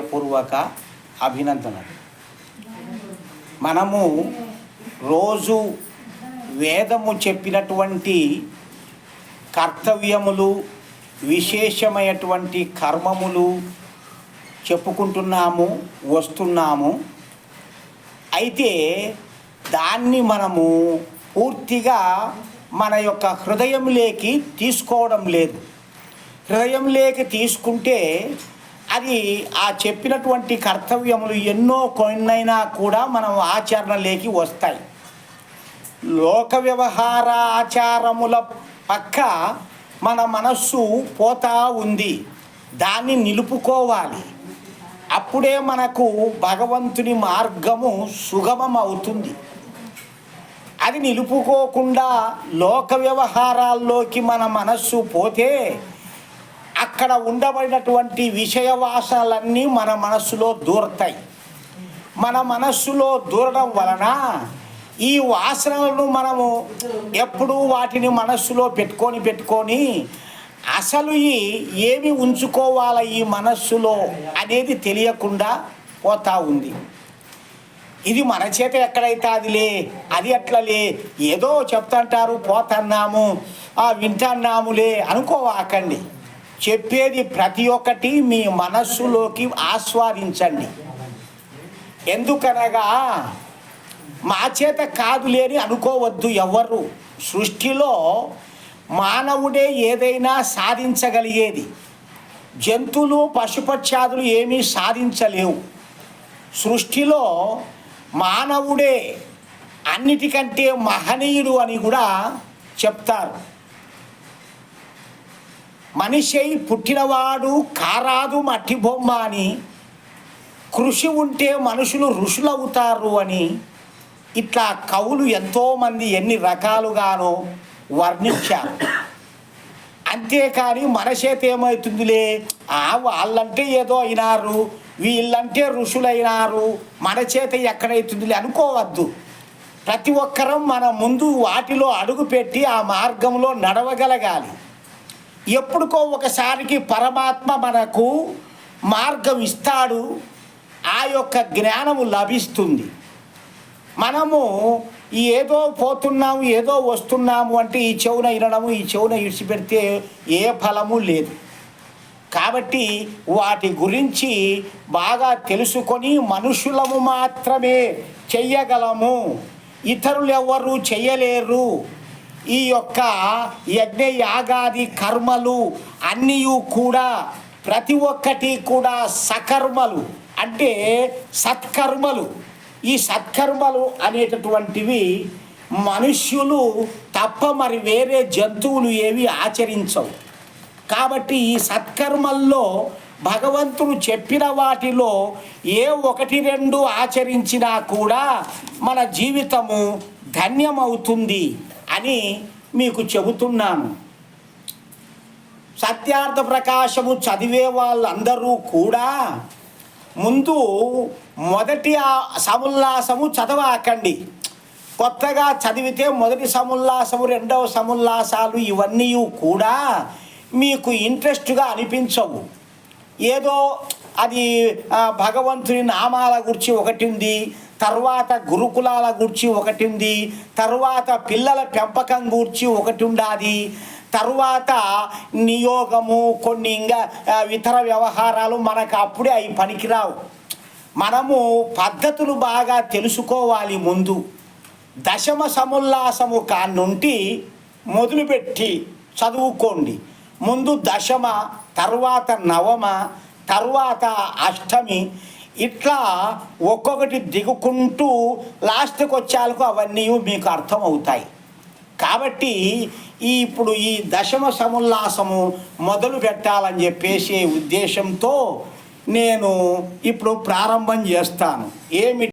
పూర్వక అభినందనలు. మనము రోజు వేదము చెప్పినటువంటి కర్తవ్యములు విశేషమైనటువంటి కర్మములు చెప్పుకుంటున్నాము వస్తున్నాము. అయితే దాన్ని మనము పూర్తిగా మన యొక్క హృదయంలోకి తీసుకోవడం లేదు. హృదయంలోకి తీసుకుంటే అది ఆ చెప్పినటువంటి కర్తవ్యములు ఎన్నో కొన్నైనా కూడా మనం ఆచరణలోకి వస్తాయి. లోక వ్యవహార ఆచారముల పక్క మన మనస్సు పోతా ఉంది. దాన్ని నిలుపుకోవాలి. అప్పుడే మనకు భగవంతుని మార్గము సుగమం అవుతుంది అది నిలుపుకోకుండా లోక వ్యవహారాల్లోకి మన మనస్సు పోతే అక్కడ ఉండబడినటువంటి విషయ వాసనలన్నీ మన మనస్సులో దూరతాయి. మన మనస్సులో దూరడం వలన ఈ వాసనలను మనము ఎప్పుడూ వాటిని మనస్సులో పెట్టుకొని పెట్టుకొని అసలు ఈ ఏమి ఉంచుకోవాల ఈ మనస్సులో అనేది తెలియకుండా పోతా ఉంది. ఇది మన చేత ఎక్కడైతే అదిలే అది అట్లలే ఏదో చెప్తుంటారు పోతున్నాము వింటన్నాములే అనుకోవాకండి. చెప్పేది ప్రతి ఒక్కటి మీ మనస్సులోకి ఆస్వాదించండి. ఎందుకనగా మా చేత కాదులేని అనుకోవద్దు ఎవరు సృష్టిలో మానవుడే ఏదైనా సాధించగలిగేది. జంతువులు పశుపక్షాదులు ఏమీ సాధించలేవు. సృష్టిలో మానవుడే అన్నిటికంటే మహనీయుడు అని కూడా చెప్తారు. మనిషి అయి పుట్టినవాడు కారాదు మట్టి బొమ్మ అని. కృషి ఉంటే మనుషులు ఋషులవుతారు అని. ఇట్లా కవులు ఎంతోమంది ఎన్ని రకాలుగానో వర్ణించారు. అంతేకాని మన చేత ఏమవుతుందిలే ఆ వాళ్ళంటే ఏదో అయినారు వీళ్ళంటే ఋషులైనారు మన చేత ఎక్కడైతుందిలే అనుకోవద్దు. ప్రతి ఒక్కరం మన ముందు వాటిలో అడుగుపెట్టి ఆ మార్గంలో నడవగలగాలి. ఎప్పుడుకో ఒకసారికి పరమాత్మ మనకు మార్గం ఇస్తాడు. ఆ యొక్క జ్ఞానము లభిస్తుంది. మనము ఏదో పోతున్నాము ఏదో వస్తున్నాము అంటే ఈ చెవున వినడము ఈ చెవున ఇడిచిపెడితే ఏ ఫలము లేదు. కాబట్టి వాటి గురించి బాగా తెలుసుకొని మనుషులము మాత్రమే చెయ్యగలము. ఇతరులు ఎవరు చెయ్యలేరు. ఈ యొక్క యజ్ఞ యాగాది కర్మలు అన్నీ కూడా ప్రతి ఒక్కటి కూడా సకర్మలు. అంటే సత్కర్మలు. ఈ సత్కర్మలు అనేటటువంటివి మనుష్యులు తప్ప మరి వేరే జంతువులు ఏవి ఆచరించవు. కాబట్టి ఈ సత్కర్మల్లో భగవంతుడు చెప్పిన వాటిలో ఏ ఒకటి రెండు ఆచరించినా కూడా మన జీవితము ధన్యమవుతుంది. అని మీకు చెబుతున్నాను. సత్యార్థ ప్రకాశము చదివే వాళ్ళందరూ కూడా ముందు మొదటి ఆ సముల్లాసము చదవాకండి. కొత్తగా చదివితే మొదటి సముల్లాసము రెండవ సముల్లాసాలు ఇవన్నీ కూడా మీకు ఇంట్రెస్ట్గా అనిపించవు. ఏదో అది భగవంతుని నామాల గురించి ఒకటి ఉంది తర్వాత గురుకులాల గురించి ఒకటి ఉంది తర్వాత పిల్లల పెంపకం గురించి ఒకటి ఉండాది తర్వాత నియోగము కొన్ని ఇంకా ఇతర వ్యవహారాలు మనకు అప్పుడే అవి పనికిరావు. మనము పద్ధతులు బాగా తెలుసుకోవాలి ముందు. దశమ సముల్లాసము కానుంటి మొదలుపెట్టి చదువుకోండి. ముందు దశమ తర్వాత నవమ తర్వాత అష్టమి ఇట్లా ఒక్కొక్కటి దిగుకుంటూ లాస్ట్కి వచ్చేలకు అవన్నీ మీకు అర్థమవుతాయి. కాబట్టి ఈ ఇప్పుడు ఈ దశమ సముల్లాసము మొదలు పెట్టాలని చెప్పేసే ఉద్దేశంతో నేను ఇప్పుడు ప్రారంభం చేస్తాను. ఏమిటి